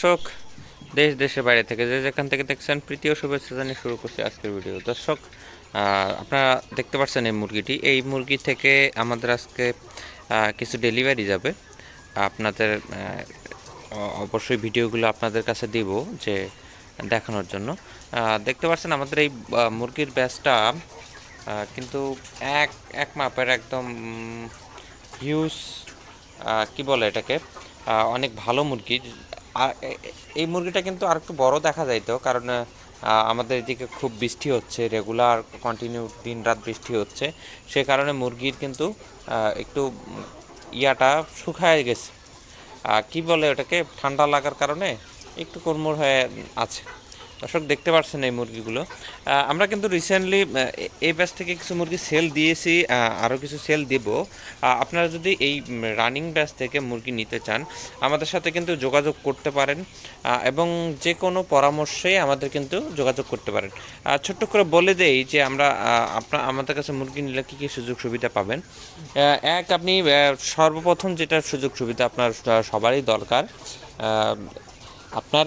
দর্শক দেশ দেশের বাইরে থেকে যে যেখান থেকে দেখছেন প্রীতীয় শুভেচ্ছা জানিয়ে শুরু করছি আজকের ভিডিও দর্শক আপনারা দেখতে পাচ্ছেন এই মুরগিটি। এই মুরগি থেকে আমাদের আজকে কিছু ডেলিভারি যাবে। আপনাদের অবশ্যই ভিডিওগুলো আপনাদের কাছে দিব যে দেখানোর জন্য। দেখতে পাচ্ছেন আমাদের এই মুরগির ব্যাচটা আহ, কিন্তু এক এক মাপের একদম হিউজ কি বলে এটাকে? অনেক ভালো মুরগি। আর এই মুরগিটা কিন্তু আর একটু বড় দেখা যায় তো কারণ আমাদের এদিকে খুব বৃষ্টি হচ্ছে রেগুলার কন্টিনিউ দিন রাত বৃষ্টি হচ্ছে। সে কারণে মুরগির কিন্তু একটু ইয়াটা শুকায় গেছে। কি বলে ওটাকে? ঠান্ডা লাগার কারণে একটু কোরমোর হয়ে আছে। দর্শক দেখতে পাচ্ছেন এই মুরগিগুলো। আমরা কিন্তু রিসেন্টলি এই ব্যাচ থেকে কিছু মুরগি সেল দিয়েছি আরও কিছু সেল দেব। আপনারা যদি এই রানিং ব্যাচ থেকে মুরগি নিতে চান, আমাদের সাথে কিন্তু যোগাযোগ করতে পারেন এবং যে কোনো পরামর্শে আমাদের কিন্তু যোগাযোগ করতে পারেন। ছোট্ট করে বলে দেই যে আমরা আপনার আমাদের কাছে মুরগি নিলে কী কী সুযোগ সুবিধা পাবেন? এক আপনি সর্বপ্রথম যেটা সুযোগ সুবিধা আপনার সবারই দরকার আপনার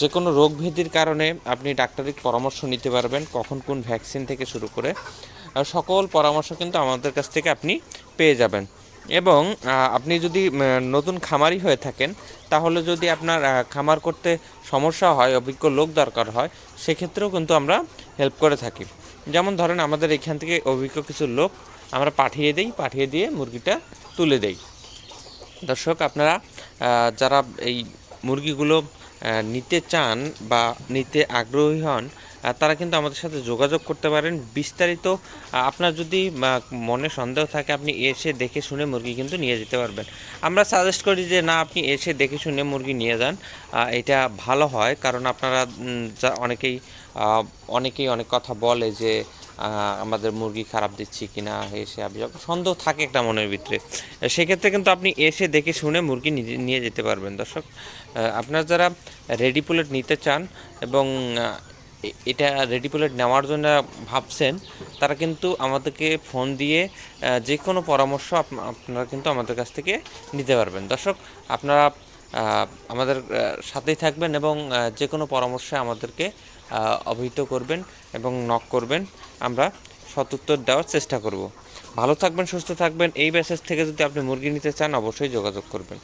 যে কোনো রোগ ভেদির কারণে আপনি ডাক্তারিক পরামর্শ নিতে পারবেন কখন কোন ভ্যাকসিন থেকে শুরু করে। সকল পরামর্শ কিন্তু আমাদের কাছ থেকে আপনি পেয়ে যাবেন। এবং আপনি যদি নতুন খামারি হয়ে থাকেন, তাহলে যদি আপনার খামার করতে সমস্যা হয়, অভিজ্ঞ লোক দরকার হয়, সেক্ষেত্রেও কিন্তু আমরা হেল্প করে থাকি। যেমন ধরেন, আমাদের এখান থেকে অভিজ্ঞ কিছু লোক আমরা পাঠিয়ে দিই, পাঠিয়ে দিয়ে মুরগিটা তুলে দেই। দর্শক, আপনারা যারা এই মুরগিগুলো নিতে চান বা নিতে আগ্রহী হন তারা কিন্তু আমাদের সাথে যোগাযোগ করতে পারেন। বিস্তারিত আপনার যদি মনে সন্দেহ থাকে, আপনি এসে দেখে শুনে মুরগি কিন্তু নিয়ে যেতে পারবেন। আমরা সাজেস্ট করি যে, না, আপনি এসে দেখে শুনে মুরগি নিয়ে যান। এটা ভালো হয়, কারণ আপনারা যা অনেকেই অনেকেই অনেক কথা বলে যে আমাদের মুরগি খারাপ দিচ্ছি কিনা এসে আপনি সন্দেহ থাকে একটা মনের ভিতরে, সেক্ষেত্রে কিন্তু আপনি এসে দেখে শুনে মুরগি নিয়ে যেতে পারবেন। দর্শক আপনার যারা রেডি পুলেট নিতে চান এবং এটা রেডি পুলেট নেওয়ার জন্য ভাবছেন, তারা কিন্তু আমাদেরকে ফোন দিয়ে যে কোনো পরামর্শ আপ- আপনারা কিন্তু আমাদের কাছ থেকে নিতে পারবেন। দর্শক, আপনারা আমাদের সাথেই থাকবেন এবং যে কোনো পরামর্শে আমাদেরকে অবহিত করবেন এবং নক করবেন। আমরা সতুত্তর দেওয়ার চেষ্টা করব। ভালো থাকবেন, সুস্থ থাকবেন। এই মেসেজ থেকে যদি আপনি মুরগি নিতে চান, অবশ্যই যোগাযোগ করবেন।